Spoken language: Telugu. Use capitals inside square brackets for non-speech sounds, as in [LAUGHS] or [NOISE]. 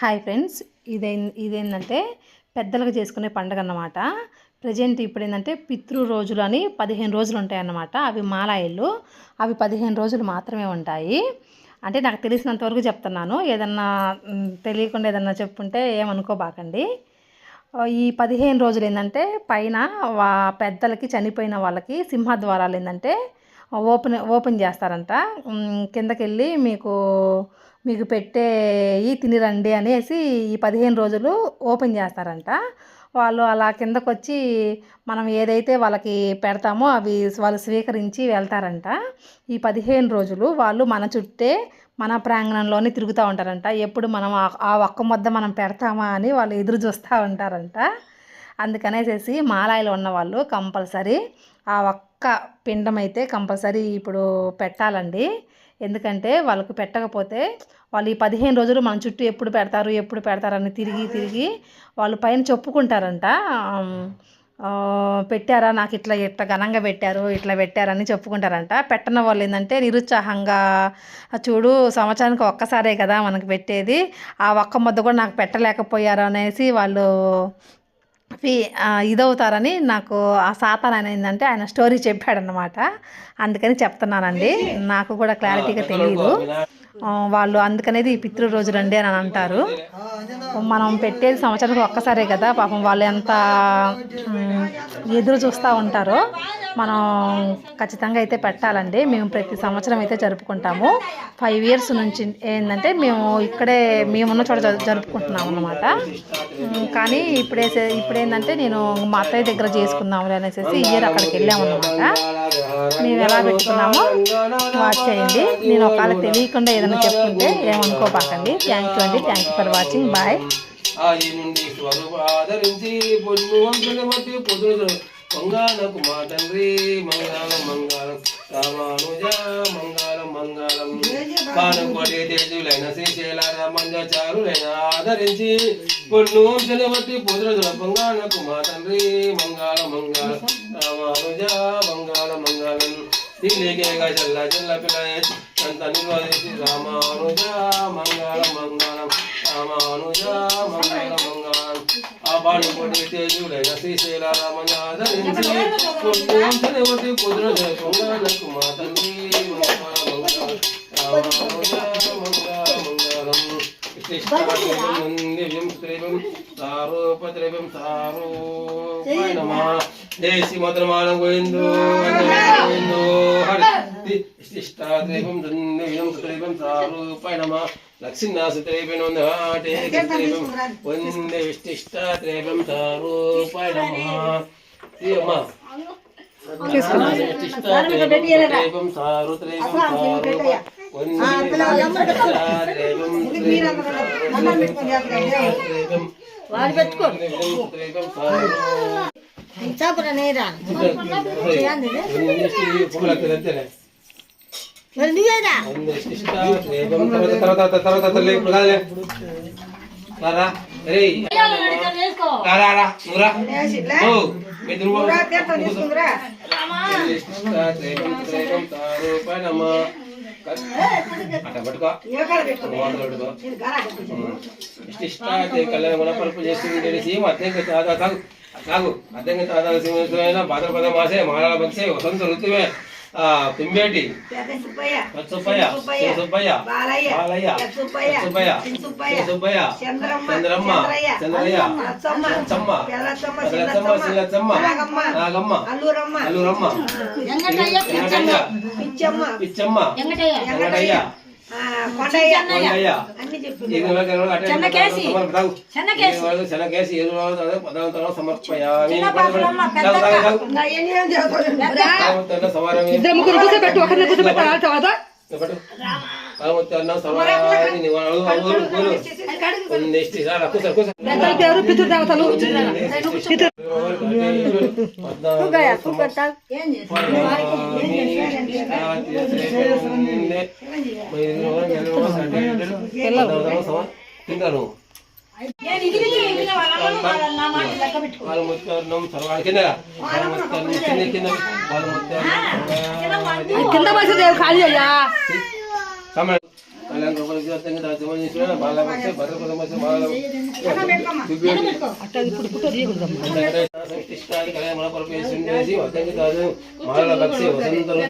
Hi friends. ఇదే ఇదేంటంటే పెద్దలకు చేసుకునే పండుగ అన్నమాట ప్రజెంట్ ఇప్పుడు ఏంటంటే పితృ రోజులు అని పదిహేను రోజులు ఉంటాయి అన్నమాట అవి మాలాయిళ్ళు. అవి పదిహేను రోజులు మాత్రమే ఉంటాయి. అంటే నాకు తెలిసినంత వరకు చెప్తున్నాను. ఏదన్నా తెలియకుండా ఏదన్నా చెప్పుంటే ఏమనుకోబాకండి. ఈ పదిహేను రోజులు ఏంటంటే పైన వా పెద్దలకి చనిపోయిన వాళ్ళకి సింహద్వారాలు ఏంటంటే ఓపెన్ ఓపెన్ చేస్తారంట. కిందకెళ్ళి మీకు మీకు పెట్టేయి తినిరండి అనేసి ఈ పదిహేను రోజులు ఓపెన్ చేస్తారంట. వాళ్ళు అలా కిందకు వచ్చి మనం ఏదైతే వాళ్ళకి పెడతామో అవి వాళ్ళు స్వీకరించి వెళ్తారంట. ఈ పదిహేను రోజులు వాళ్ళు మన చుట్టే మన ప్రాంగణంలోనే తిరుగుతూ ఉంటారంట. ఎప్పుడు మనం ఆ- ఆ ఒక్క ముద్ద మనం పెడతామా అని వాళ్ళు ఎదురు చూస్తూ ఉంటారంట. అందుకనేసేసి మాలాయిలో ఉన్న వాళ్ళు కంపల్సరీ ఆ ఒక్క పిండం అయితే కంపల్సరీ ఇప్పుడు పెట్టాలండి. ఎందుకంటే వాళ్ళకు పెట్టకపోతే వాళ్ళు ఈ పదిహేను రోజులు మన చుట్టూ ఎప్పుడు పెడతారు ఎప్పుడు పెడతారని తిరిగి తిరిగి వాళ్ళు పైన చెప్పుకుంటారంట. పెట్టారా నాకు ఇట్లా ఇట్లా ఘనంగా పెట్టారు ఇట్లా పెట్టారని చెప్పుకుంటారంట. పెట్టన వాళ్ళు ఏంటంటే నిరుత్సాహంగా చూడు సంవత్సరానికి ఒక్కసారే కదా మనకు పెట్టేది ఆ ఒక్క ముద్ద కూడా నాకు పెట్టలేకపోయారు అనేసి వాళ్ళు ఫీ ఇదవుతారని నాకు ఆ సాతాన్ ఆయన ఏంటంటే ఆయన స్టోరీ చెప్పాడనమాట అందుకని చెప్తున్నానండి. [LAUGHS] నాకు కూడా క్లారిటీగా తెలియదు వాళ్ళు అందుకనేది పితృరోజు పితృ రోజు రండి అని అంటారు. మనం పెట్టేది సంవత్సరానికి ఒక్కసారే కదా పాపం వాళ్ళు ఎంత ఎదురు చూస్తూ ఉంటారో మనం ఖచ్చితంగా అయితే పెట్టాలండి. మేము ప్రతి సంవత్సరం అయితే జరుపుకుంటాము. ఫైవ్ ఇయర్స్ నుంచి ఏంటంటే మేము ఇక్కడే మేమున్న చోట జరుపుకుంటున్నాం అన్నమాట. కానీ ఇప్పుడే ఇప్పుడు ఏంటంటే నేను మా అత్తయ్య దగ్గర చేసుకుందాం అనేసి ఇయర్ అక్కడికి వెళ్ళాము అనమాట మేము ఎలా పెట్టుకున్నామో వాచ్ చేయండి. నేను ఒకవేళ తెలియకుండా ఏదైనా చెప్పుకుంటే ఏమనుకోపాకండి థ్యాంక్ యూ అండి. Thank you for watching bye Adi నుండి స్వరూప ఆదరించి పొన్ను వంతుల మధ్య పొదులు మంగాళకు మా తండ్రి మంగళం మంగళం. రామానుజ మంగళం మంగళం. పానకొడి తేజులైన శ్రీశైల మంజాచారులైన ఆదరించి పొన్ను వంతుల మధ్య పొదులు మా తండ్రి మంగాళ మంగాళ రామానుజ మంగళం మంగళం. దిలేకేగా చల్ల చల్ల పిల్లయ సంత నిర్వహించి రామానుజ మంగాళ మంగాళం. రామానుజ మంగాళ మంగాళం. ఆ బాణి పొడి తేజులైన శ్రీశైల రామనాథరించి పొన్ను ఒకటి కుదుర పొంగలకు మా తండ్రి మంగాళ మంగాళ. రామానుజ మంగాళ దివ్యం త్రైవం సారూపత్రైవం సారూపణమా దేశీ మధురమానం గోవిందో గోవిందో హరి ఇష్టాద్రైవం దివ్యం త్రైవం సారూపణమా లక్ష్మీనాథత్రైవం వందే త్రైవం వందే ఇష్టాద్రైవం సారూపణమా అమ్మా ఇష్టాద్రైవం సారుత్రైవం సారూప వాడు పెట్టుకో చాపరా నేరా మరి నువ్వేరా తర్వాత తర్వాత ఇప్పుడు కాదులే రారా రే రారా రా నువ్వురా ఓ అట్ట పట్టుకో. వాటర్ పట్టుకో ఇష్ట కళ్యాణ గుణ పలుపు చేసి తెలిసి అర్థంగా తాదా తాగు. తాగు అర్థంగా తాదా సింహమైన భాద్రపద మాసే మహారాళ పక్షే వసంత ఋతువే. పింబేటి సుబ్బయ్య. సుబ్బయ్య. బాలయ్య. సుబ్బయ్య. సుబ్బయ్య. చంద్రమ్మ. చంద్రయ్య. లచ్చమ్మ పెదలచ్చమ్మ శిలచ్చమ్మ నాగమ్మ. అల్లూరమ్మ. వెంకటయ్య. వెంకటయ్య. పిచ్చమ్మ. వెంకటయ్య. చెన్నకేసి. చెన్నకేసి. చెన్నకేసి పదార్థాలు సమర్పయామి తాగు, తాగు, తాగు. సమారమే ఇద్దరు ముగ్గురు కూర్చోబెట్టు ఒకరిని కూర్చోబెట్టాలి తర్వాత చెప్పటు. రామోత్తన్న సమారాధి నివాళులు తింటాను వాళ్ళు ముత్తారణం సర్వాణి కింద వాళ్ళు ముత్తారణం కింద కింద ముత్తారణం కింద పైసలు ఖాళీ అయ్యా సమయం కళ్యాణ